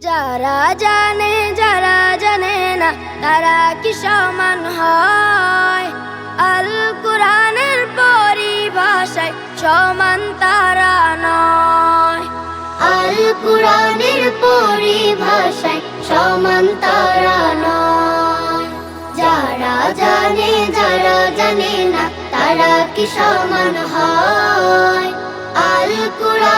যারা জানে যারা জানে না, তারা কি সমান হয়? আল কোরআনের পরিভাষায় সমান তারা নয়। আল কোরআনের পরিভাষায় সমান তারা নয়। যারা জানে যারা জানে না, তারা কি সমান হয়? আল কোরআনের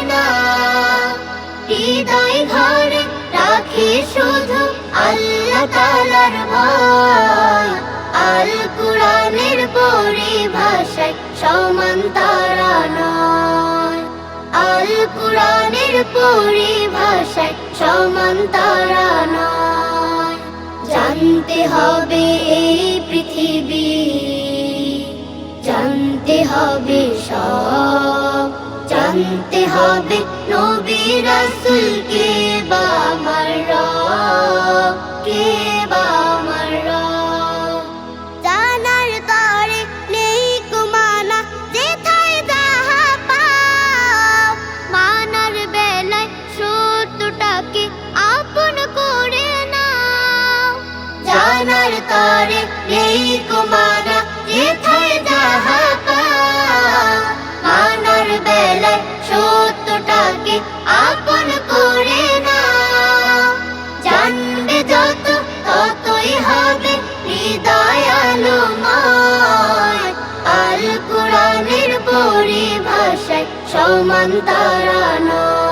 হৃদয় ঘরে রাখে শুধু আল্লাহ তালার ভয়। আল কোরআনের পরিভাষায় সমান তারা নয়। আল কোরআনের পরিভাষায় সমান তারা নয়। জানতে হবে জানতে হবে নবী রাসুল কে বা আমার রব, কে বা জানার তরে নেই কুমানা যেথায় যাহা পাও। মানার বেলায় সত্যটাকে আপন করে নাও। জানার তরে নেই কুমানা তারা নয়।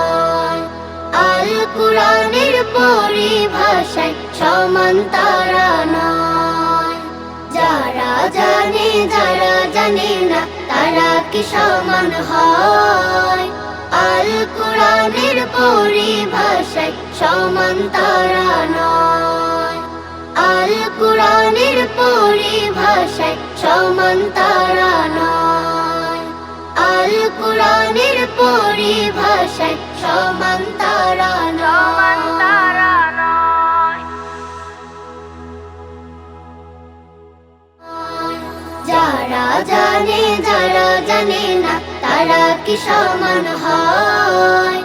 পরিভাষায় সমান তারা নয়। যারা জানে যারা জানে না, তারা কি সমান হয়? আল কোরআনের পরিভাষায় সমান তারা নয়। আল কোরআনের পরিভাষায় সমান তারা নয়। আল পরিভাষায় সমান তারা যারা জানে যারা জানে না, তারা কি সমান হয়?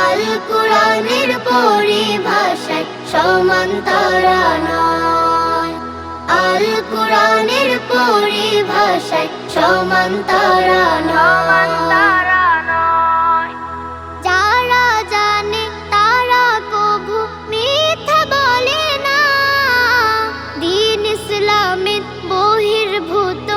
আল কোরআনের পরিভাষায় সমান তারা নয়। আল কোরআনের পরিভাষায় সমান তারা নয়। ইসলামের বহির্ভূত